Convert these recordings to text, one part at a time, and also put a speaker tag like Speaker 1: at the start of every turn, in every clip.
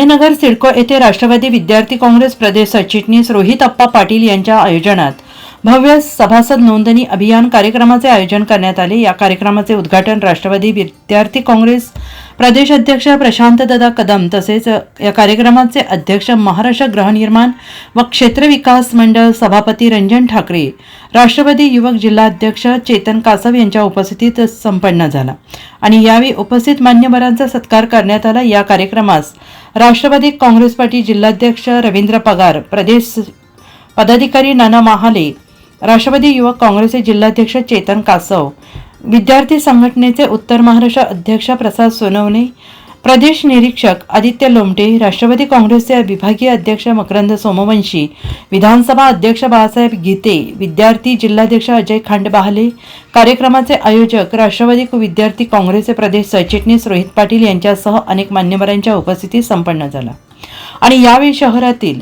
Speaker 1: ठाणेनगर सिडको येथे राष्ट्रवादी विद्यार्थी काँग्रेस प्रदेश सरचिटणीस रोहित अप्पा पाटील यांच्या आयोजनात भव्य सभासद नोंदणी अभियान कार्यक्रमाचे आयोजन करण्यात आले. या कार्यक्रमाचे उद्घाटन राष्ट्रवादी विद्यार्थी काँग्रेस प्रदेश अध्यक्ष प्रशांत दादा कदम तसेच या कार्यक्रमाचे अध्यक्ष महाराष्ट्र गृहनिर्माण व क्षेत्र विकास मंडळ सभापती रंजन ठाकरे राष्ट्रवादी युवक जिल्हाध्यक्ष चेतन कासव यांच्या उपस्थितीत संपन्न झाला. आणि यावेळी उपस्थित मान्यवरांचा सत्कार करण्यात आला. या कार्यक्रमास राष्ट्रवादी काँग्रेस पार्टी जिल्हाध्यक्ष रवींद्र पगार प्रदेश पदाधिकारी नाना महाले राष्ट्रवादी युवक काँग्रेसचे जिल्हाध्यक्ष चेतन कासव विद्यार्थी संघटनेचे उत्तर महाराष्ट्र अध्यक्ष प्रसाद सोनवणे प्रदेश निरीक्षक आदित्य लोमटे राष्ट्रवादी काँग्रेसचे विभागीय अध्यक्ष मकरंद सोमवंशी विधानसभा अध्यक्ष बाळासाहेब गीते विद्यार्थी जिल्हाध्यक्ष अजय खांडबहाले कार्यक्रमाचे आयोजक राष्ट्रवादी विद्यार्थी काँग्रेसचे प्रदेश सरचिटणीस रोहित पाटील यांच्यासह अनेक मान्यवरांच्या उपस्थितीत संपन्न झाला. आणि यावेळी शहरातील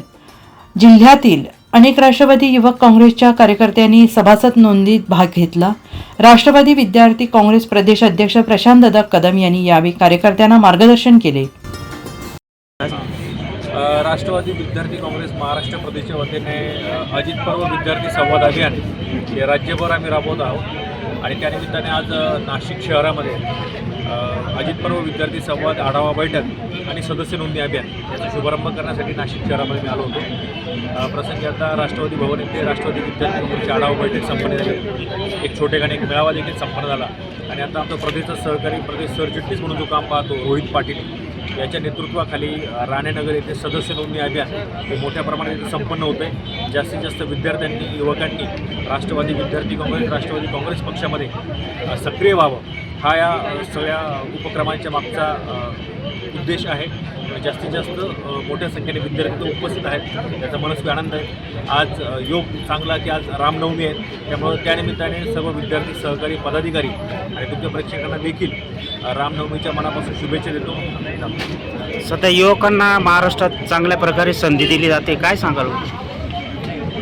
Speaker 1: जिल्ह्यातील अनेक राष्ट्रवादी युवक काँग्रेसच्या कार्यकर्त्यांनी सभासद नोंदीत भाग घेतला. राष्ट्रवादी विद्यार्थी काँग्रेस प्रदेश अध्यक्ष प्रशांत दादा कदम यांनी यावेळी कार्यकर्त्यांना मार्गदर्शन केले.
Speaker 2: राष्ट्रवादी विद्यार्थी काँग्रेस महाराष्ट्र प्रदेशच्या वतीने अजित पर्व विद्यार्थी संवाद अभियान हे राज्यभर आम्ही राबवत आहोत. आणि त्यानिमित्ताने आज नाशिक शहरामध्ये अजित पर्व विद्यार्थी संवाद आढावा बैठक आणि सदस्य नोंदणी अभियान याचा शुभारंभ करण्यासाठी नाशिक शहरामध्ये मी आलो होतो. प्रसंगी आता राष्ट्रवादी भवन येथे राष्ट्रवादी विद्यार्थी काँग्रेसची आढावा बैठक संपन्न झाली. एक छोटेखाने एक मेळावा देखील संपन्न झाला. आणि आता आमचा प्रदेशचा सहकारी प्रदेश सरचिटणीस म्हणून जो काम पाहतो रोहित पाटील याच्या नेतृत्वाखाली राणेनगर येथे सदस्य नोंदणी अभियान हे मोठ्या प्रमाणात इथे संपन्न होते जास्तीत जास्त विद्यार्थ्यांनी युवकांनी राष्ट्रवादी विद्यार्थी काँग्रेस राष्ट्रवादी काँग्रेस पक्षामध्ये सक्रिय व्हावं. हा या सगळ्या उपक्रमांच्या मागचा उद्देश आहे. जास्तीत जास्त मोठ्या संख्येने विद्यार्थी उपस्थित आहेत. त्याचा मनस्वी आनंद आहे. आज योग चांगला की आज रामनवमी आहे. त्यामुळं त्यानिमित्ताने सर्व विद्यार्थी सहकारी पदाधिकारी आणि तुमच्या प्रेक्षकांना देखील रामनवमीच्या मनापासून शुभेच्छा देतो.
Speaker 3: सध्या युवकांना महाराष्ट्रात चांगल्या प्रकारे संधी दिली जाते. काय सांगाल?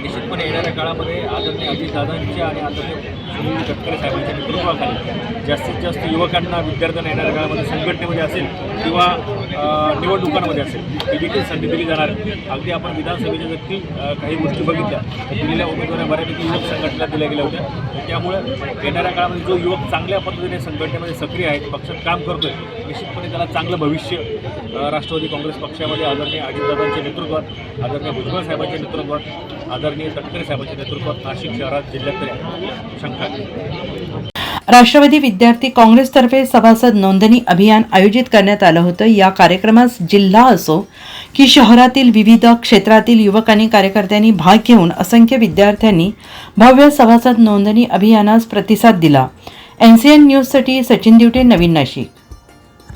Speaker 2: निश्चितपणे येणाऱ्या काळामध्ये आदरणीय अजितदादांच्या आणि आदरणीय सुनील तटकरे साहेबांच्या नेतृत्वाखाली जास्तीत जास्त युवकांना विद्यार्थ्यांना येणाऱ्या काळामध्ये संघटनेमध्ये असेल किंवा निवडणुकांमध्ये असेल ही देखील संधी दिली जाणार अगदी आपण विधानसभेच्या देखील काही गोष्टी बघितल्या. तर दिलेल्या उमेदवाऱ्या बऱ्यापैकी युवक संघटना दिल्या गेल्या होत्या. त्यामुळे येणाऱ्या काळामध्ये जो युवक चांगल्या पद्धतीने संघटनेमध्ये सक्रिय आहे पक्षात काम करतोय निश्चितपणे त्याला चांगलं भविष्य राष्ट्रवादी काँग्रेस पक्षामध्ये आदरणीय अजितदादांच्या नेतृत्वात आदरणीय भुजबळ साहेबांच्या नेतृत्वात आदरणीय तटकरे साहेबांच्या नेतृत्वात नाशिक शहरात जिल्ह्यात तरी आहे. शंका
Speaker 1: राष्ट्रवादी विद्यार्थी काँग्रेसतर्फे सभासद नोंदणी अभियान आयोजित करण्यात आलं होतं. या कार्यक्रमास जिल्हा असो की शहरातील विविध क्षेत्रातील युवकांनी कार्यकर्त्यांनी भाग घेऊन असंख्य विद्यार्थ्यांनी भव्य सभासद नोंदणी अभियानास प्रतिसाद दिला. एन सी एन न्यूजसाठी सचिन दिवटे नवीन नाशिक.